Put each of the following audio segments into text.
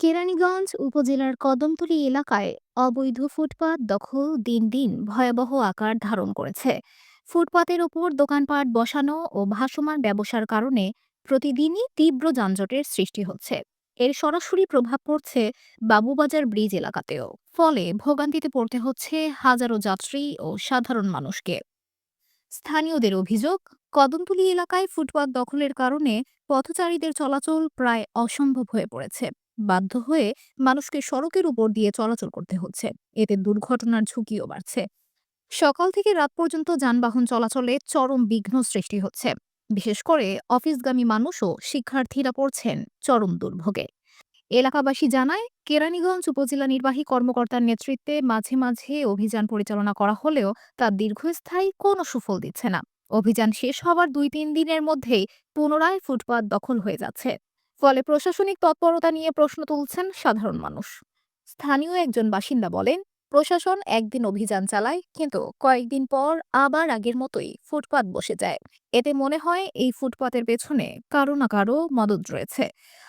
কেরানীগঞ্জ উপজেলার কদমতলী এলাকায় অবৈধ ফুটপাত দখল দিন দিন ভয়াবহ আকার ধারণ করেছে। ফুটপাতের ওপর দোকানপাট বসানো ও ভাসমান ব্যবসার কারণে প্রতিদিনই তীব্র যানজটের সৃষ্টি হচ্ছে। এর সরাসরি প্রভাব পড়ছে বাবুবাজার ব্রিজ এলাকাতেও। ফলে ভোগান্তিতে পড়তে হচ্ছে হাজারো যাত্রী ও সাধারণ মানুষকে। স্থানীয়দের অভিযোগ, কদমতলী এলাকায় ফুটপাত দখলের কারণে পথচারীদের চলাচল প্রায় অসম্ভব হয়ে পড়েছে। বাধ্য হয়ে মানুষকে সড়কের উপর দিয়ে চলাচল করতে হচ্ছে। এতে দুর্ঘটনার ঝুঁকিও বাড়ছে। সকাল থেকে রাত পর্যন্ত যানবাহন চলাচলে চরম বিঘ্ন সৃষ্টি হচ্ছে। বিশেষ করে অফিসগামী মানুষ ও শিক্ষার্থীরা পড়ছেন চরম দুর্ভোগে। এলাকাবাসী জানায়, কেরানীগঞ্জ উপজেলা নির্বাহী কর্মকর্তার নেতৃত্বে মাঝে মাঝে অভিযান পরিচালনা করা হলেও তা দীর্ঘস্থায়ী কোনো সুফল দিচ্ছে না। অভিযান শেষ হওয়ার দুই তিন দিনের মধ্যেই পুনরায় ফুটপাত দখল হয়ে যাচ্ছে। ফলে প্রশাসনিক তৎপরতা নিয়ে প্রশ্ন তুলছেন সাধারণ মানুষ। স্থানীয় একজন বাসিন্দা বলেন, প্রশাসন একদিন অভিযান চালায়, কিন্তু কয়েকদিন পর আবার আগের মতোই ফুটপাত বসে যায়। এতে মনে হয় এই ফুটপাতের পেছনে কারও না কারও মদত রয়েছে।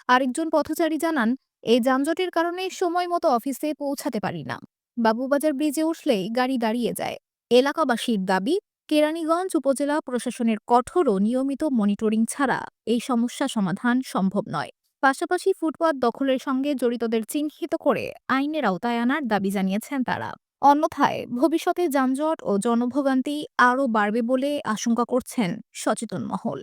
আরেকজন পথচারী জানান, এই যানজটের কারণে সময় মতো অফিসে পৌঁছাতে পারি না। বাবুবাজার ব্রিজে উঠলেই গাড়ি দাঁড়িয়ে যায়। এলাকাবাসীর দাবি কেরানীগঞ্জ উপজেলা প্রশাসনের কঠোর ও নিয়মিত মনিটরিং ছাড়া এই সমস্যা সমাধান সম্ভব নয়। পাশাপাশি ফুটপাত দখলের সঙ্গে জড়িতদের চিহ্নিত করে আইনের আওতায় আনার দাবি জানিয়েছেন তারা। অন্যথায় ভবিষ্যতে যানজট ও জনভোগান্তি আরও বাড়বে বলে আশঙ্কা করছেন সচেতন মহল।